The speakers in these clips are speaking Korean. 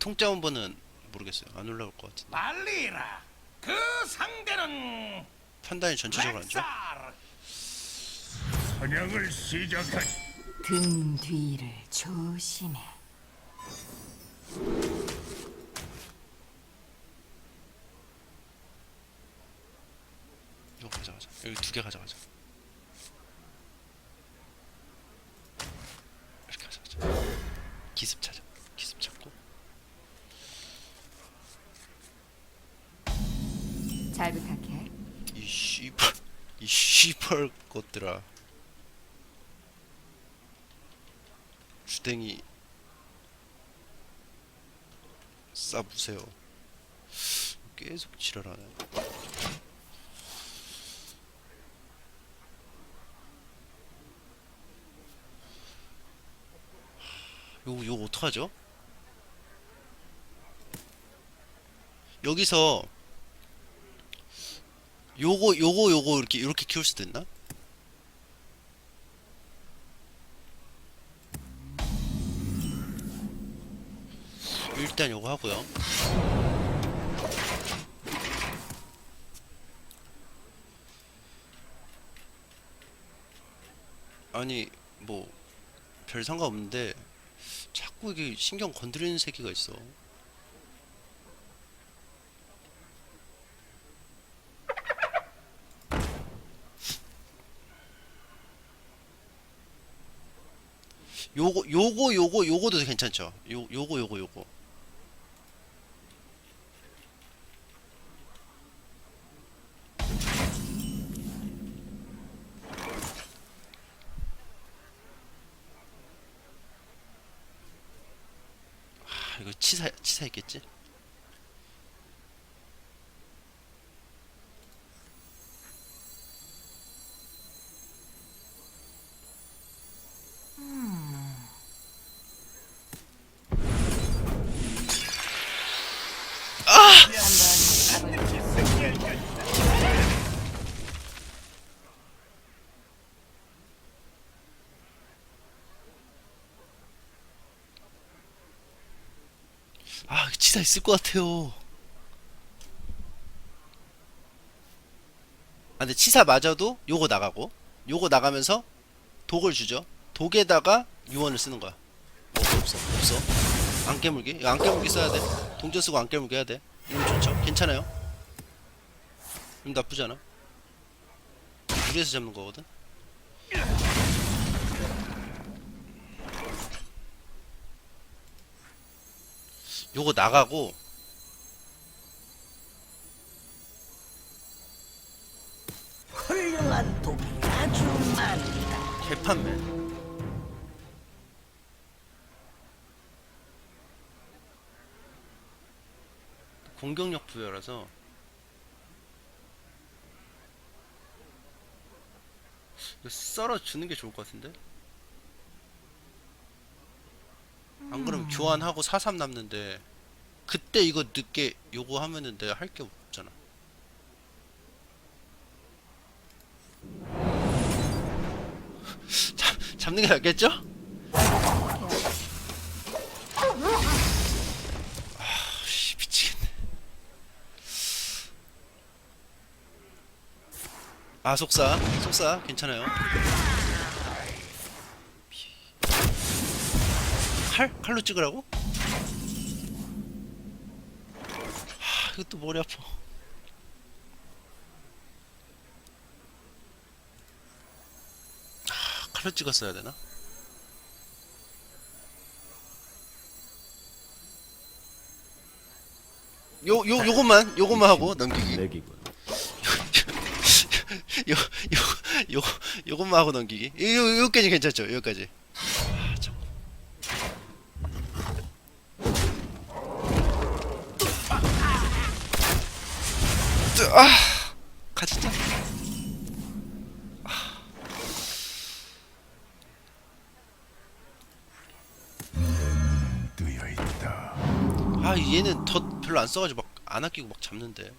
통짜 원본은 모르겠어요. 안 올라올 것 같은데. 말리라. 그 상대는 판단이 전체적으로 안 좋아. 렉살. 사냥을 시작하지. 등 뒤를 조심해. 이거 가져가자. 여기 두 개 가져가자. 씨발 것들아. 주댕이 싸부세요. 계속 지랄하네. 요거 요거 어떡하죠? 여기서 요거 요거 요거 이렇게 이렇게 키울 수도 있나? 일단 요거 하고요. 아니 뭐 별 상관없는데 자꾸 이게 신경 건드리는 새끼가 있어. 요거 요거 요거 요거도 괜찮죠. 요 요거 요거 요거. 아, 이거 치사 치사 있겠지? 반드시 승리할 것이다. 아, 치사 있을 것 같아요. 아, 근데 치사 맞아도 요거 나가고, 요거 나가면서 독을 주죠. 독에다가 유언을 쓰는 거야. 없어, 없어, 없어. 안 깨물기? 이거 안 깨물기 써야 돼. 동전 쓰고 안 깨물기 해야 돼. 이러면 좋죠. 괜찮아요. 이럼 나쁘지 않아. 무리해서 잡는 거거든. 요거 나가고 훌륭한 독이 아주 많다. 개판매. 공격력 부여라서 이거 썰어 주는 게 좋을 것 같은데. 안 그러면 교환하고 4-3 남는데 그때 이거 늦게 요거 하면은 내가 할 게 없잖아. 잡, 잡는 게 낫겠죠? 아, 씨, 미치겠네. 아, 속사. 속사. 괜찮아요. 칼? 칼로 찍으라고? 하, 이것도 머리 아파. 아, 칼로 찍었어야 되나? 요, 요, 요것만, 요것만 하고 넘기기. 내기군. 요, 요, 요, 요것만 하고 넘기기. 요, 요, 요까지 괜찮죠? 여기까지. 아, 참. 뜨, 아. 뜨여 있다. 아, 얘는 덧 별로 안 써가지고 막 안 아끼고 막 잡는데.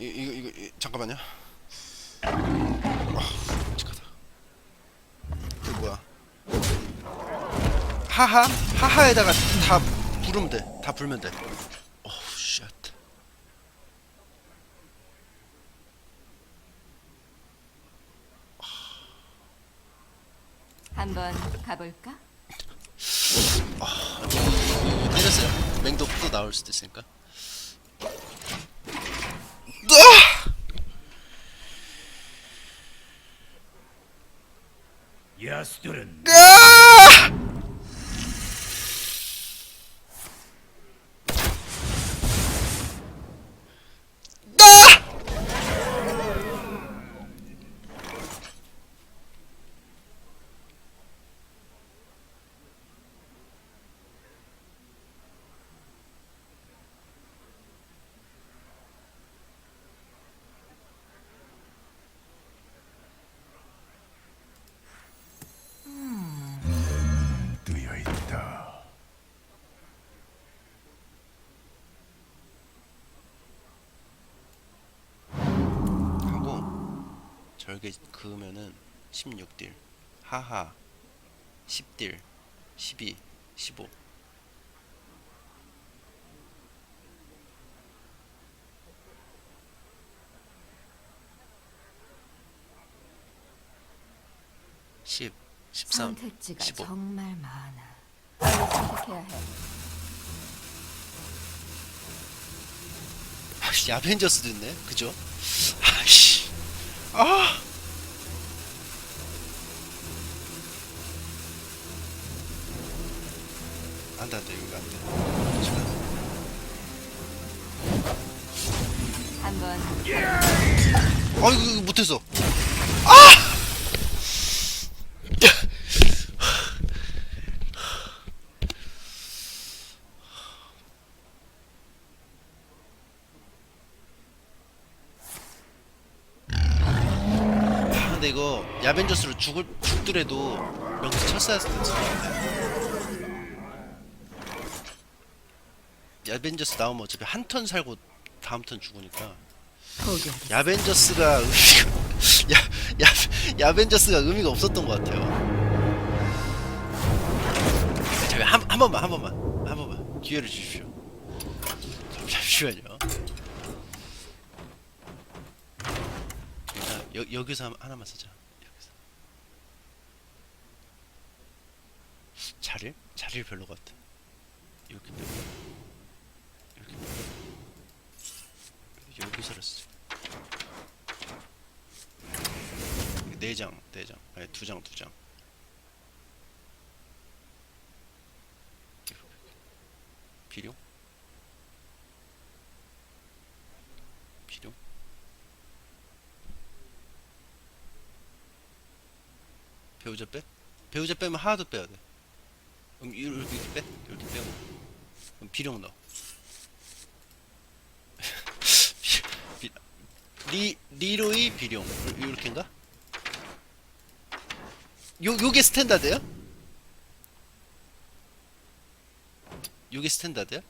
이, 이거 잠깐만요. 아, 끔찍하다. 이거 뭐야? 하하 하하에다가 다 부르면 돼. 다 불면 돼. 어우 쉣. 한번 가볼까? 때렸어요. 맹독 또 나올 수도 있으니까. 야수들은 뜨여 절개 그으면은 16딜 하하 10딜 12 15 10 13 선택지가 15 정말 많아. 빨리 선택해야 해. 아씨 아벤져스도 있네 그죠? 아씨 아! 안돼 안돼 이거 안돼. 한번. 아이고 못했어 아 근데 이거 야벤져스로 죽을 죽더라도 명수 것 같은데 야벤져스 나오면 어차피 한 턴 살고 다음 턴 죽으니까. 야벤져스가 의미가 야, 야, 야벤져스가 의미가 없었던 것 같아요. 잠깐 한, 한 번만 한 번만 한 번만 기회를 주십시오. 잠시만요. 여, 여기서 한- 하나만 쓰자. 여기서. 자릴? 자릴 별로 같아. 이렇게 빼고 이렇게 빼고 여기서를 쓰자. 네 장, 네 장, 아니 두 장, 두 장. 비룡? 비룡? 배우자 빼? 배우자 빼면 하나도 빼야 돼. 그럼 이렇게 빼, 이렇게 빼고. 그럼 비룡 넣어. 비, 리 리로이 비룡 이렇게인가? 요 요게 스탠다드야? 요게 스탠다드야?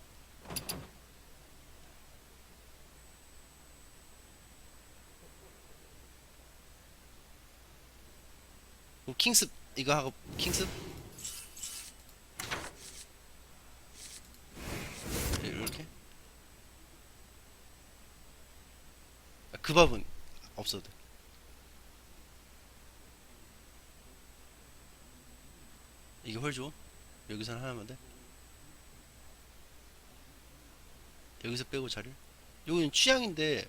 킹스 이거 하고 킹스? 이렇게? 아, 그 밥은 없어도 돼. 이게 홀 줘? 여기서는 하나만 돼? 여기서 빼고 자를? 이건 취향인데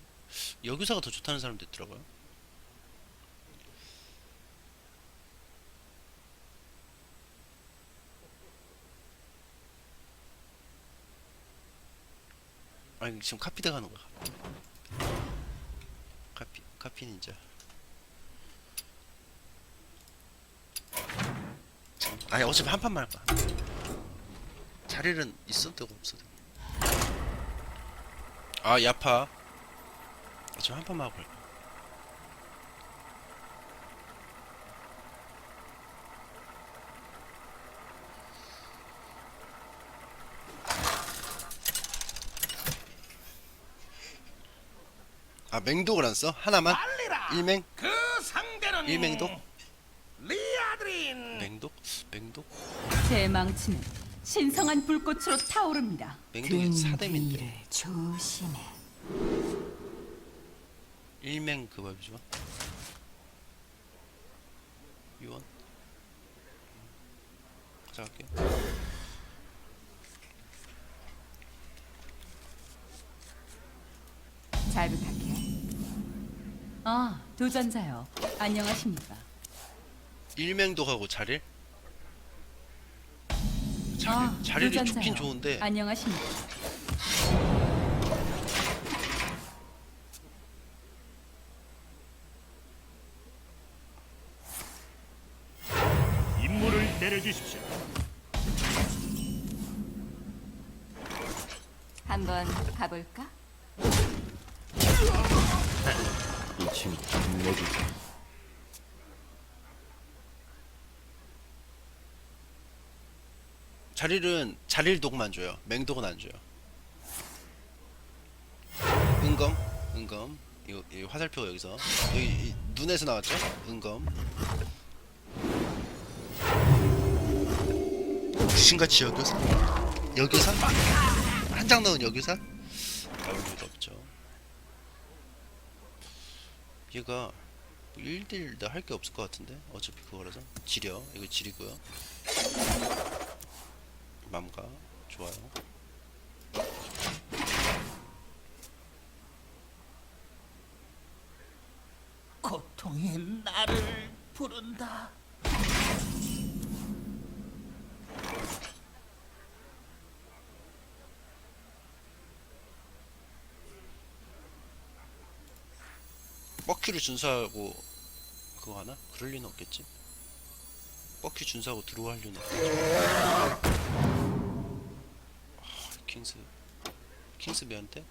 여기서가 더 좋다는 사람도 있더라고요. 아니 지금 카피대 가는 거야. 카피 닌자. 아니 어차피 한 판만 할 거야. 자리는 있어도 없어도. 아 야파. 어차피 한 판만 하고 갈거 아 맹독을 안 써? 하나만? 일맹? 그 상대는 일맹독? 리아드린. 맹독? 맹독? 제 망치는 신성한 불꽃으로 타오릅니다. 맹독이 등 4뎀인데 뒤를 조심해. 일맹 그거 해보지 마 유언 가져갈게 잘 부탁해. 아, 도전자요. 안녕하십니까? 일맹독하고 자릴? 자릴, 아, 자릴이 도전자요. 좋긴 좋은데 안녕하십니까? 임무를 내려주십시오. 한번 가볼까? 김내기 자릴은 자릴 독만 줘요. 맹독은 안 줘요. 은검 은검. 이거, 이 화살표 여기서. 여기 이 눈에서 나왔죠? 은검. 귀신같이 여교사? 여교사? 한 장 넣은 여교사? 나올 리가 없죠 얘가 1대1 할게 없을 것 같은데? 어차피 그거라서? 지려. 이거 지리고요. 맘가 좋아요. 고통이 나를 부른다. 뻑큐를 준수하고 그거 하나? 그럴 리는 없겠지 뻑큐 준수하고 들어갈 리는 없겠지 아, 킹스 킹스 배한테?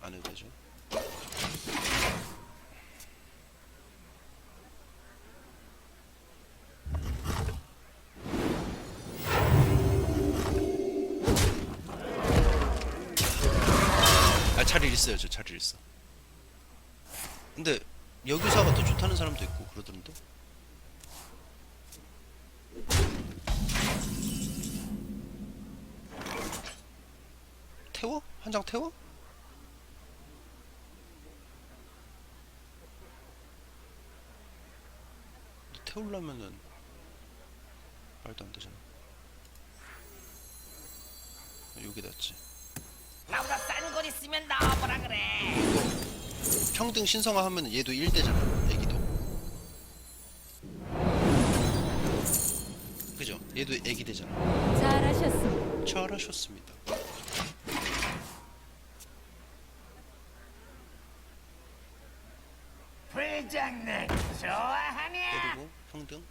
안 해도 되죠 아 차릴 있어요 저 차릴 있어 근데 여기사가 더 좋다는 사람도 있고 그러던데 태워? 한 장 태워? 태우려면은 말도 안 되잖아 여기 놨지 나보다 싼건 있으면 나와보라 그래. 평등 신성화 하면 얘도 1대잖아 애기도. 그죠? 얘도 애기 되잖아. 잘하셨습니다. 잘하셨습니다. 불장난 좋아하냐? 때리고 평등?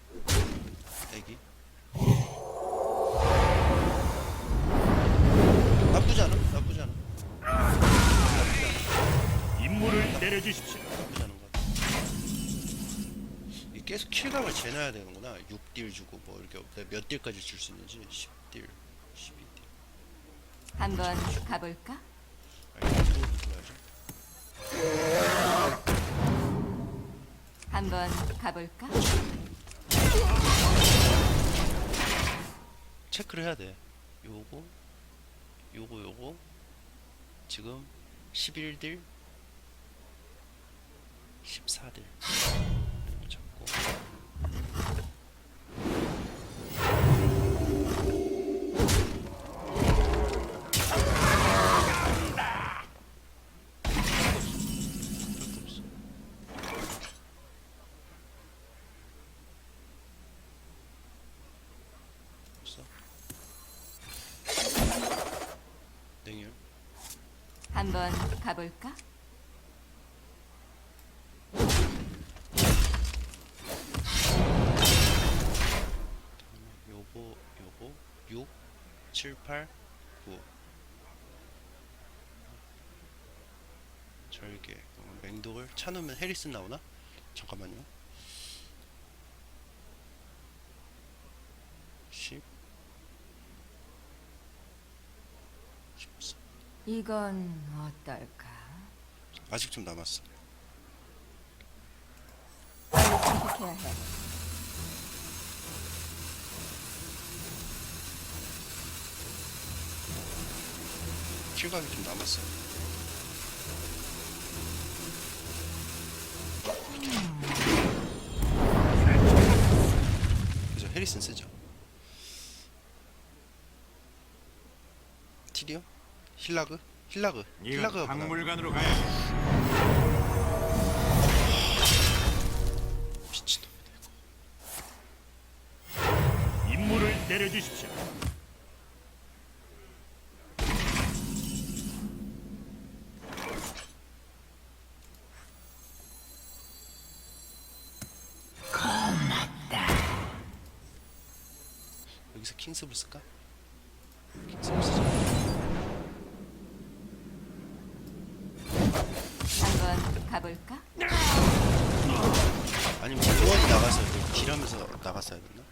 애기? 나쁘지 않아? 나쁘지 않아 임무를 내려주십시오. 계속 킬각을 재놔야 되는구나 6딜 주고 뭐 이렇게 몇 딜까지 줄 수 있는지 10딜 12딜 한번 가볼까? 한번 가볼까? 체크를 해야 돼. 요거, 요거, 요거. 지금 11딜, 14딜. 잡고. 한번 가볼까? 요거 요거 6 7 8 9 절개 어, 맹독을 차놓으면 해리슨 나오나? 잠깐만요 10 14 이건 어떨까? 아직 좀 남았어. 빨리 선택해야 해. 킬각이 좀 남았어. 그 해리슨 쓰죠. 티리오? 힐라그? 힐라그? 뭐나 박물관으로 가야. 임무를 내려주십시오. 킹스블 쓸까? 킹스블 쓰자. 한번 가볼까? 아니면 요원이 나가서 딜하면서 나갔어야 됐나?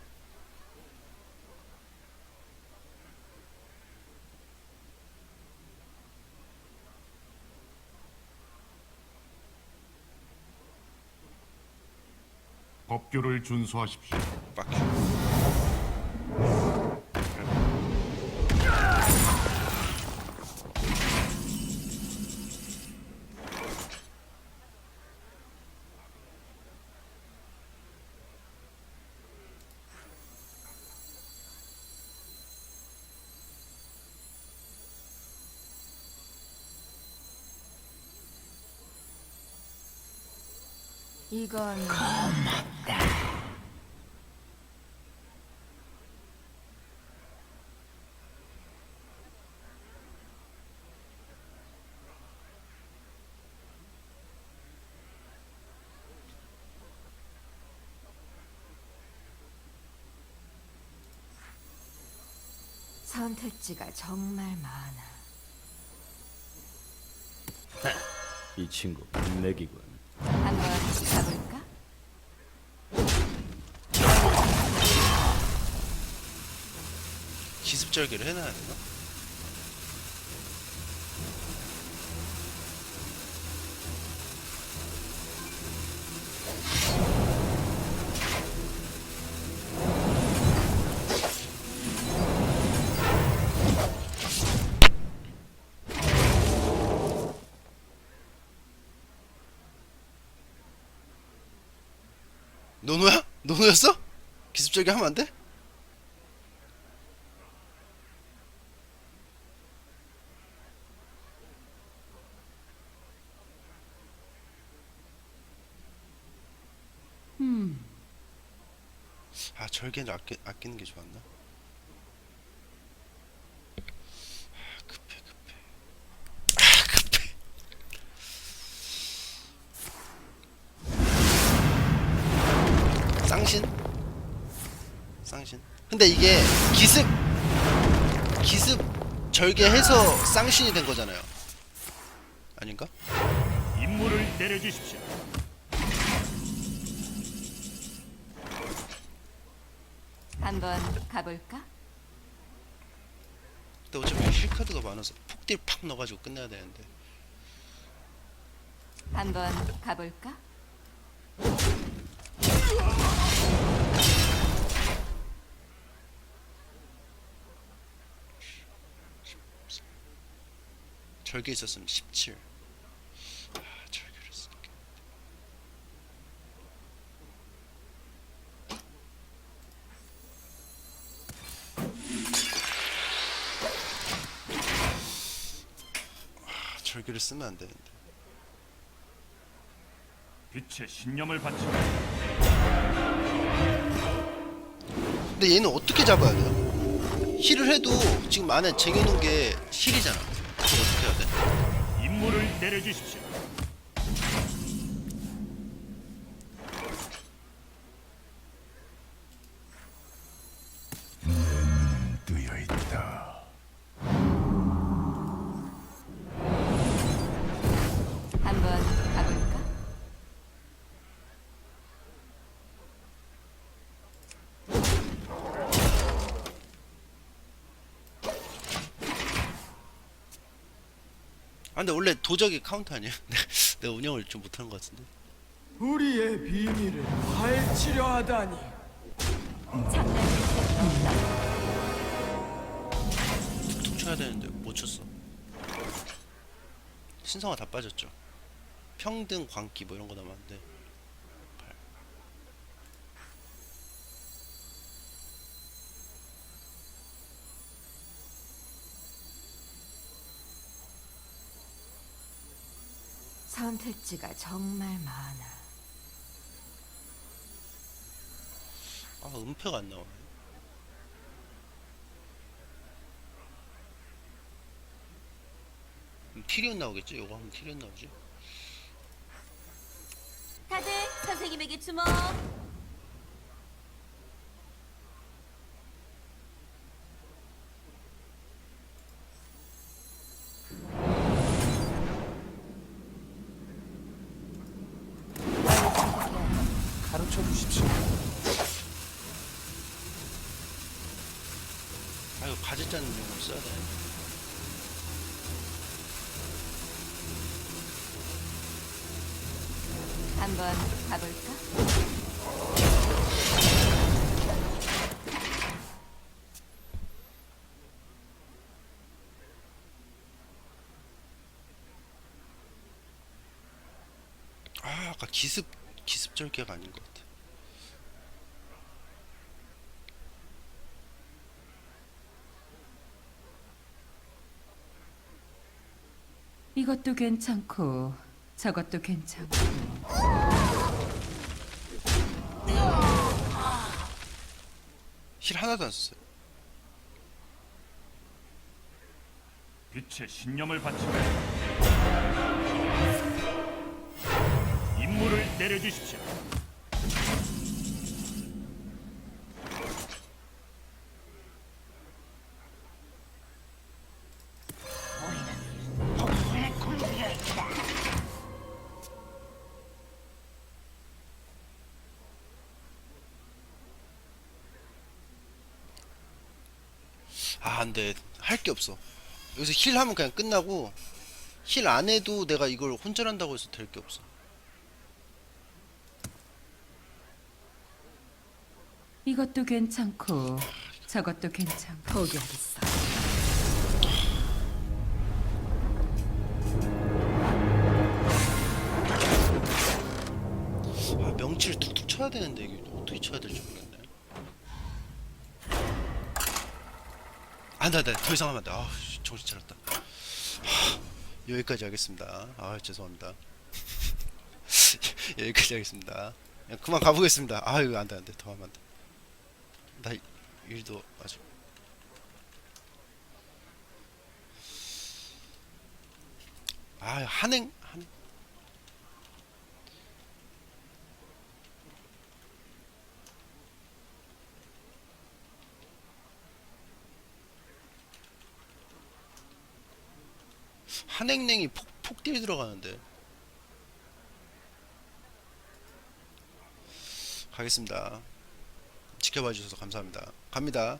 법규를 준수하십시오. 빡 이건 선택지가 정말 많아. 이 친구 인맥이군. 기습절개를 해놔야 되나? 노노야? 노노였어? 기습절개 하면 안 돼? 음, 아 절개를 아끼, 아끼는 게 좋았나? 쌍신? 쌍신 근데 이게 기습 기습 절개해서 쌍신이 된 거잖아요 아닌가? 임무를 내려주십시오. 한번 가볼까? 근데 어차피 힐카드가 많아서 폭딜 팍 넣어가지고 끝내야 되는데 한번 가볼까? 절개 있었으면 17 아, 절개를 쓸게 아, 절개를 쓰면 안 되는데 빛의 신념을 바치고 근데 얘는 어떻게 잡아야 돼요? 힐을 해도 지금 안에 쟁여놓은 게 힐이잖아 어떻게 해야 돼? 임무를 내려주십시오. 아 근데 원래 도적이 카운터 아니에요? 내가 운영을 좀 못하는 것 같은데. 우리의 비밀을 파헤치려 하다니. 툭툭 쳐야 되는데 못 쳤어. 신성화 다 빠졌죠? 평등 광기 뭐 이런 거 남았는데 선택지가 정말 많아. 아 은폐가 안 나오네 티리온 나오겠지? 요거 하면 티리온 나오지? 다들 선생님에게 주목. 아 아까 기습 기습 절개가 아닌 것 같아. 이것도 괜찮고 저것도 괜찮고. 힐 하나도 안 썼어요. 빛의 신념을 바치고 내려주십시오. 아 근데 할 게 없어 여기서 힐 하면 그냥 끝나고 힐 안 해도 내가 이걸 혼절한다고 해서 될 게 없어 이것도 괜찮고 저것도 괜찮고. 포기하겠어. 아 명치를 툭툭 쳐야 되는데 이게 어떻게 쳐야 될지 모르겠네. 안돼 안돼 더 이상 하면 안돼. 아 정신 차렸다. 하, 여기까지 하겠습니다. 아 죄송합니다. 여기까지 하겠습니다. 그냥 그만 가보겠습니다. 아유 안돼 안돼. 더 하면 안돼 나 일도 아직. 아 한행? 한 한행냉이 폭, 폭딜 들어가는데. 가겠습니다 지켜봐 주셔서 감사합니다. 갑니다